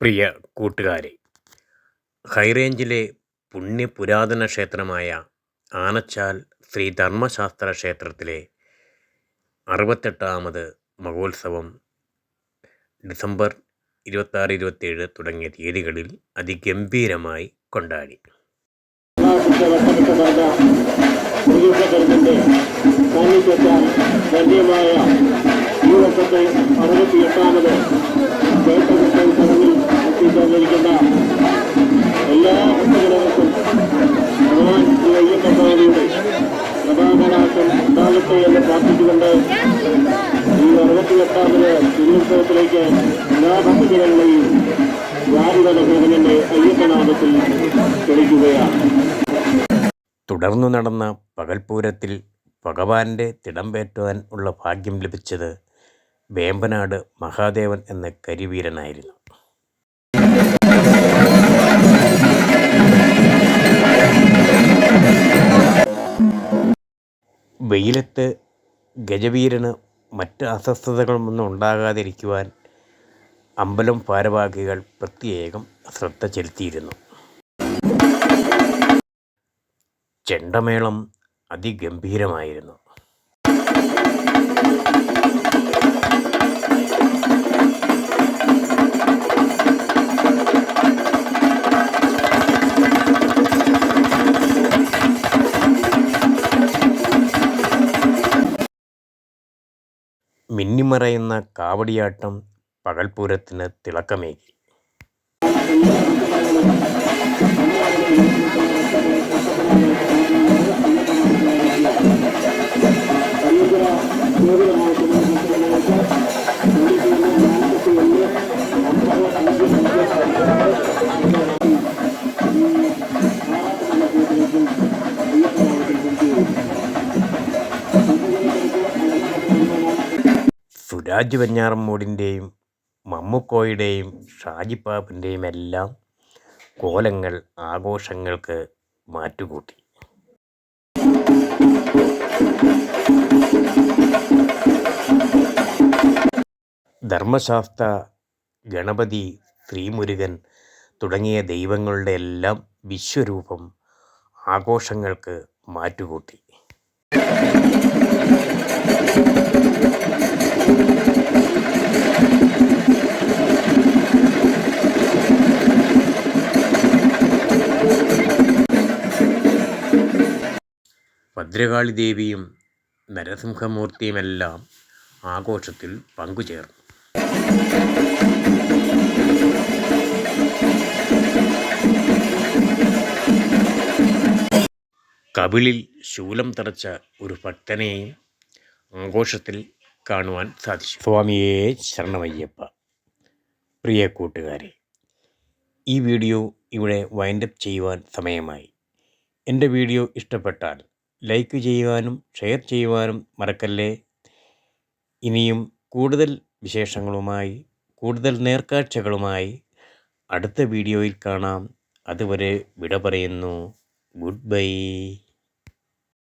പ്രിയ കൂട്ടുകാരെ ഹൈറേഞ്ചിലെ പുണ്യപുരാതന ക്ഷേത്രമായ ആനച്ചാൽ ശ്രീ ധർമ്മശാസ്ത്ര ക്ഷേത്രത്തിലെ അറുപത്തെട്ടാമത് മഹോത്സവം ഡിസംബർ ഇരുപത്താറ് ഇരുപത്തേഴ് തുടങ്ങിയ തീയതികളിൽ അതിഗംഭീരമായി കൊണ്ടാടി. സാന്നിധ്യത്താൽ ധന്യമായ ഈ വർഷത്തെ അറുപത്തിയെട്ടാമത് ചടങ്ങിൽ എത്തിച്ചേർന്നിരിക്കുന്ന എല്ലാ ഭക്തജനങ്ങൾക്കും ഭഗവാൻ അയ്യപ്പസ്വാമിയുടെ പ്രഭാകരാശം ഉണ്ടാകട്ടെ എന്ന് പ്രാർത്ഥിച്ചുകൊണ്ട് ഈ അറുപത്തിയെട്ടാമത് തിരുവുത്സവത്തിലേക്ക് എല്ലാ ഭക്തജനങ്ങളെയും ജാതിതല സേവനന്റെ അയ്യപ്പനാമത്തിൽ തുടർന്നു നടന്ന പകൽപൂരത്തിൽ ഭഗവാന്റെ തിടമ്പേറ്റുവാൻ ഉള്ള ഭാഗ്യം ലഭിച്ചത് വേമ്പനാട് മഹാദേവൻ എന്ന കരിവീരനായിരുന്നു. വെയിലത്ത് ഗജവീരന് മറ്റ് അസ്വസ്ഥതകളൊന്നും ഉണ്ടാകാതിരിക്കുവാൻ അമ്പലം ഭാരവാഹികൾ പ്രത്യേകം ശ്രദ്ധ ചെലുത്തിയിരുന്നു. ചെണ്ടമേളം അതിഗംഭീരമായിരുന്നു. മിന്നിമറയുന്ന കാവടിയാട്ടം പകൽപൂരത്തിന് തിളക്കമേകി. സുരാജ് വെഞ്ഞാറമ്മൂടിന്റെയും മമ്മുക്കോയുടെയും ഷാജിപ്പാപ്പിന്റെയും എല്ലാം കോലങ്ങൾ ആഘോഷങ്ങൾക്ക് മാറ്റുകൂട്ടി. ധർമ്മശാസ്ത്ര ഗണപതി ശ്രീമുരുകൻ തുടങ്ങിയ ദൈവങ്ങളുടെ എല്ലാം വിശ്വരൂപം ആഘോഷങ്ങൾക്ക് മാറ്റുകൂട്ടി. ഭദ്രകാളി ദേവിയും നരസിംഹമൂർത്തിയുമെല്ലാം ആഘോഷത്തിൽ പങ്കുചേർന്നു. കപിളിൽ ശൂലം തറച്ച ഒരു ഭക്തനെയും ആഘോഷത്തിൽ കാണുവാൻ സാധിച്ചു. സ്വാമിയെ ശരണമയ്യപ്പ. പ്രിയ കൂട്ടുകാരെ ഈ വീഡിയോ ഇവിടെ വൈൻഡപ്പ് ചെയ്യുവാൻ സമയമായി. എന്റെ വീഡിയോ ഇഷ്ടപ്പെട്ടാൽ ലൈക്ക് ചെയ്യുവാനും ഷെയർ ചെയ്യുവാനും മറക്കല്ലേ? ഇനിയും കൂടുതൽ വിശേഷങ്ങളുമായി കൂടുതൽ നേർക്കാഴ്ചകളുമായി അടുത്ത വീഡിയോയിൽ കാണാം. അതുവരെ വിട പറയുന്നു. Good bye